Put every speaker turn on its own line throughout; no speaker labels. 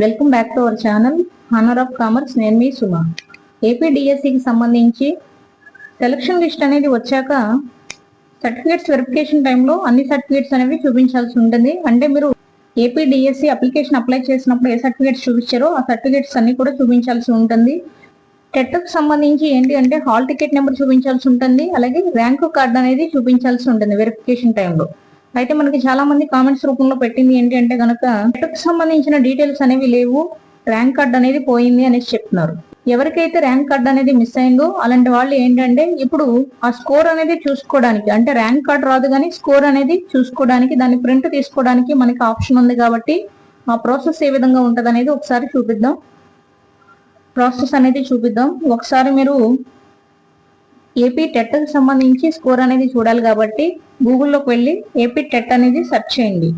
Welcome back to our channel honour of commerce నేను మీ సుమ. ఏపీడిఎస్సికి సంబంధించి సెలక్షన్ లిస్ట్ అనేది వచ్చాక సర్టిఫికేట్స్ వెరిఫికేషన్ టైంలో అన్ని సర్టిఫికేట్స్ అనేవి చూపించాల్సి ఉంటుంది. అంటే మీరు ఏపీడిఎస్సి అప్లికేషన్ అప్లై చేసినప్పుడు ఏ సర్టిఫికేట్స్ చూపించారో ఆ సర్టిఫికేట్స్ అన్ని కూడా చూపించాల్సి ఉంటుంది. టెట్కు సంబంధించి ఏంటి అంటే హాల్ టికెట్ నెంబర్ చూపించాల్సి ఉంటుంది. అలాగే ర్యాంకు కార్డ్ అనేది చూపించాల్సి ఉంటుంది వెరిఫికేషన్ టైంలో అయితే మనకి చాలా మంది కామెంట్స్ రూపంలో పెట్టింది ఏంటి అంటే కనుక నెట్కు సంబంధించిన డీటెయిల్స్ అనేవి లేవు ర్యాంక్ కార్డ్ అనేది పోయింది అనేసి చెప్తున్నారు. ఎవరికైతే ర్యాంక్ కార్డ్ అనేది మిస్ అయిందో అలాంటి వాళ్ళు ఏంటంటే ఇప్పుడు ఆ స్కోర్ అనేది చూసుకోవడానికి అంటే ర్యాంక్ కార్డ్ రాదు కానీ స్కోర్ అనేది చూసుకోవడానికి దాన్ని ప్రింట్ తీసుకోవడానికి మనకి ఆప్షన్ ఉంది కాబట్టి ఆ ప్రాసెస్ ఏ విధంగా ఉంటుంది అనేది ఒకసారి చూపిద్దాం. ప్రాసెస్ అనేది చూపిద్దాం. ఒకసారి మీరు ఏపీ టెట్కి సంబంధించి స్కోర్ అనేది చూడాలి కాబట్టి గూగుల్లోకి వెళ్ళి ఏపీ టెట్ అనేది సెర్చ్ చేయండి.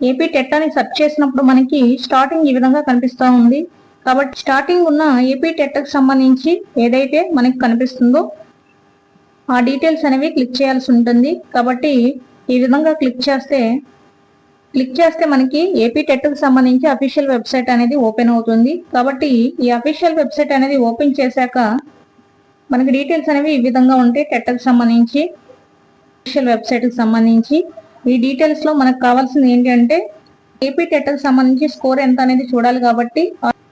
ఏపీ టెట్ అని సెర్చ్ చేసినప్పుడు మనకి స్టార్టింగ్ ఈ విధంగా కనిపిస్తూ ఉంది. కాబట్టి స్టార్టింగ్ ఉన్న ఏపీ టెట్కి సంబంధించి ఏదైతే మనకి కనిపిస్తుందో ఆ డీటెయిల్స్ అనేవి క్లిక్ చేయాల్సి ఉంటుంది. కాబట్టి ఈ విధంగా క్లిక్ చేస్తే క్లిక్ చేస్తే మనకి ఏపీ టెట్కి సంబంధించి అఫీషియల్ వెబ్సైట్ అనేది ఓపెన్ అవుతుంది. కాబట్టి ఈ అఫీషియల్ వెబ్సైట్ అనేది ఓపెన్ చేశాక మనకి డీటెయిల్స్ అనేవి ఈ విధంగా ఉంటాయి టెట్కి సంబంధించి అఫీషియల్ వెబ్సైట్కి సంబంధించి. ఈ డీటెయిల్స్లో మనకు కావాల్సింది ఏంటి అంటే ఏపీ టెట్కి సంబంధించి స్కోర్ ఎంత అనేది చూడాలి కాబట్టి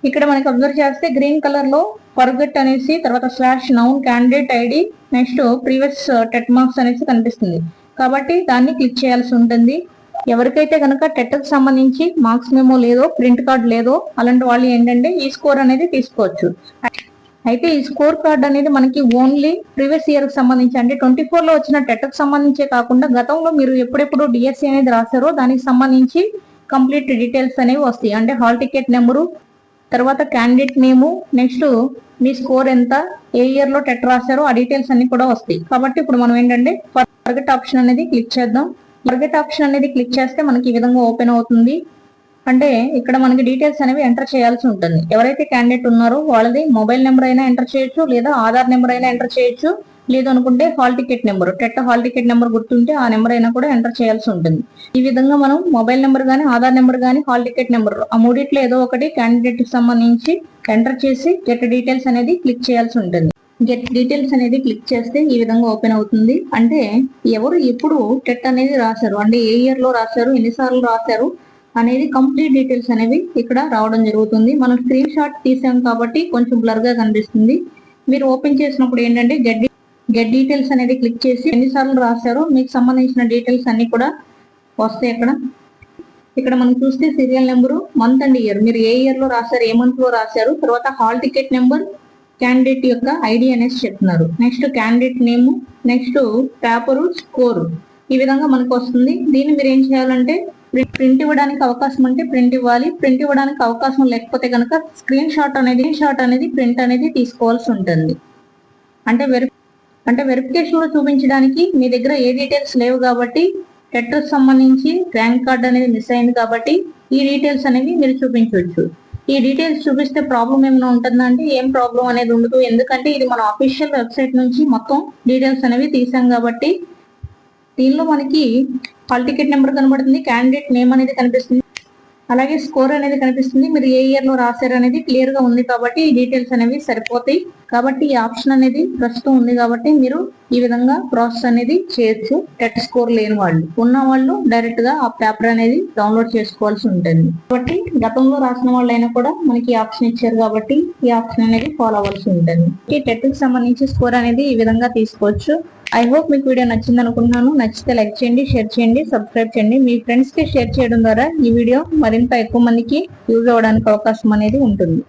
ఇక్కడ మనకి అబ్జర్వ్ చేస్తే గ్రీన్ కలర్లో పర్గెట్ అనేసి తర్వాత slash noun candidate ID next previous TET marks అనేసి కనిపిస్తుంది. కాబట్టి దాన్ని క్లిక్ చేయాల్సి ఉంటుంది. ఎవరికైతే కనుక టెట్కి సంబంధించి మార్క్స్ మేమో లేదో ప్రింట్ కార్డ్ లేదో అలాంటి వాళ్ళు ఏంటంటే ఈ స్కోర్ అనేది తీసుకోవచ్చు. అయితే ఈ స్కోర్ కార్డ్ అనేది మనకి ఓన్లీ ప్రీవియస్ ఇయర్కి సంబంధించి అంటే ట్వంటీ ఫోర్లో వచ్చిన టెట్కి సంబంధించే కాకుండా గతంలో మీరు ఎప్పుడెప్పుడు డిఎస్సి అనేది రాశారో దానికి సంబంధించి కంప్లీట్ డీటెయిల్స్ అనేవి వస్తాయి. అంటే హాల్ టికెట్ నెంబరు తర్వాత క్యాండిడేట్ నేము నెక్స్ట్ మీ స్కోర్ ఎంత ఏ ఇయర్లో టెట్ రాశారో ఆ డీటెయిల్స్ అన్ని కూడా వస్తాయి. కాబట్టి ఇప్పుడు మనం ఏంటంటే టార్గెట్ ఆప్షన్ అనేది క్లిక్ చేద్దాం. టార్గెట్ ఆప్షన్ అనేది క్లిక్ చేస్తే మనకి ఈ విధంగా ఓపెన్ అవుతుంది. అంటే ఇక్కడ మనకి డీటెయిల్స్ అనేవి ఎంటర్ చేయాల్సి ఉంటుంది. ఎవరైతే క్యాండిడేట్ ఉన్నారో వాళ్ళది మొబైల్ నెంబర్ అయినా ఎంటర్ చేయొచ్చు లేదా ఆధార్ నెంబర్ అయినా ఎంటర్ చేయొచ్చు లేదు అనుకుంటే hall ticket number TET hall ticket number గుర్తుంటే ఆ నెంబర్ అయినా కూడా ఎంటర్ చేయాల్సి ఉంటుంది. ఈ విధంగా మనం మొబైల్ నెంబర్ కానీ ఆధార్ నెంబర్ కానీ హాల్ టికెట్ నెంబర్ ఆ మూడిట్లో ఏదో ఒకటి క్యాండిడేట్కి సంబంధించి ఎంటర్ చేసి గెట్ డీటెయిల్స్ అనేది క్లిక్ చేయాల్సి ఉంటుంది. గెట్ డీటెయిల్స్ అనేది క్లిక్ చేస్తే ఈ విధంగా ఓపెన్ అవుతుంది. అంటే ఎవరు ఎప్పుడు టెట్ అనేది రాశారు? అంటే ఏ ఇయర్లో రాశారు? ఎన్నిసార్లు రాశారు? అనేది కంప్లీట్ డీటెయిల్స్ అనేవి ఇక్కడ రావడం జరుగుతుంది. మనం స్క్రీన్ షాట్ తీసాం కాబట్టి కొంచెం బ్లర్గా కనిపిస్తుంది. మీరు ఓపెన్ చేసినప్పుడు ఏంటంటే గెట్ గెట్ డీటెయిల్స్ అనేది క్లిక్ చేసి ఎన్నిసార్లు రాశారో మీకు సంబంధించిన డీటెయిల్స్ అన్ని కూడా వస్తాయి ఇక్కడ ఇక్కడ మనం చూస్తే serial number month and year మీరు ఏ ఇయర్లో రాశారు ఏ మంత్లో రాశారు తర్వాత హాల్ టికెట్ నెంబర్ క్యాండిడేట్ యొక్క ఐడి అనేసి చెప్తున్నారు. Next candidate name next paper score ఈ విధంగా మనకు వస్తుంది. దీన్ని మీరు ఏం చేయాలంటే ప్రింట్ ఇవ్వడానికి అవకాశం ఉంటే ప్రింట్ ఇవ్వాలి. ప్రింట్ ఇవ్వడానికి అవకాశం లేకపోతే కనుక స్క్రీన్ షాట్ అనేది షాట్ అనేది ప్రింట్ అనేది తీసుకోవాల్సి ఉంటుంది. అంటే వెరి అంటే వెరిఫికేషన్లో చూపించడానికి మీ దగ్గర ఏ డీటెయిల్స్ లేవు కాబట్టి టెట్రస్ సంబంధించి ర్యాంక్ కార్డ్ అనేది మిస్ అయింది కాబట్టి ఈ డీటెయిల్స్ అనేవి మీరు చూపించవచ్చు. ఈ డీటెయిల్స్ చూపిస్తే ప్రాబ్లం ఏమైనా ఉంటుందా అంటే ఏం ప్రాబ్లం అనేది ఉండదు. ఎందుకంటే ఇది మన అఫీషియల్ వెబ్సైట్ నుంచి మొత్తం డీటెయిల్స్ అనేవి తీసాం కాబట్టి దీనిలో మనకి హాల్ టికెట్ నెంబర్ కనబడుతుంది క్యాండిడేట్ నేమ్ అనేది కనిపిస్తుంది అలాగే స్కోర్ అనేది కనిపిస్తుంది. మీరు ఏ ఇయర్లో రాశారు అనేది క్లియర్గా ఉంది కాబట్టి ఈ డీటెయిల్స్ అనేవి సరిపోతాయి. కాబట్టి ఈ ఆప్షన్ అనేది ప్రస్తుతం ఉంది కాబట్టి మీరు ఈ విధంగా ప్రాసెస్ అనేది చేయొచ్చు. టెట్ స్కోర్ లేని వాళ్ళు ఉన్న వాళ్ళు డైరెక్ట్గా ఆ పేపర్ అనేది డౌన్లోడ్ చేసుకోవాల్సి ఉంటుంది. కాబట్టి గతంలో రాసిన వాళ్ళైనా కూడా మనకి ఈ ఆప్షన్ ఇచ్చారు కాబట్టి ఈ ఆప్షన్ అనేది ఫాలో అవ్వాల్సి ఉంటుంది. ఈ టెట్కి సంబంధించి స్కోర్ అనేది ఈ విధంగా తీసుకోవచ్చు. ఐ హోప్ మీకు వీడియో నచ్చింది అనుకుంటున్నాను. నచ్చితే లైక్ చేయండి షేర్ చేయండి సబ్స్క్రైబ్ చేయండి. మీ ఫ్రెండ్స్కి షేర్ చేయడం ద్వారా ఈ వీడియో మరింత ఎక్కువ మందికి యూజ్ అవ్వడానికి అవకాశం అనేది ఉంటుంది.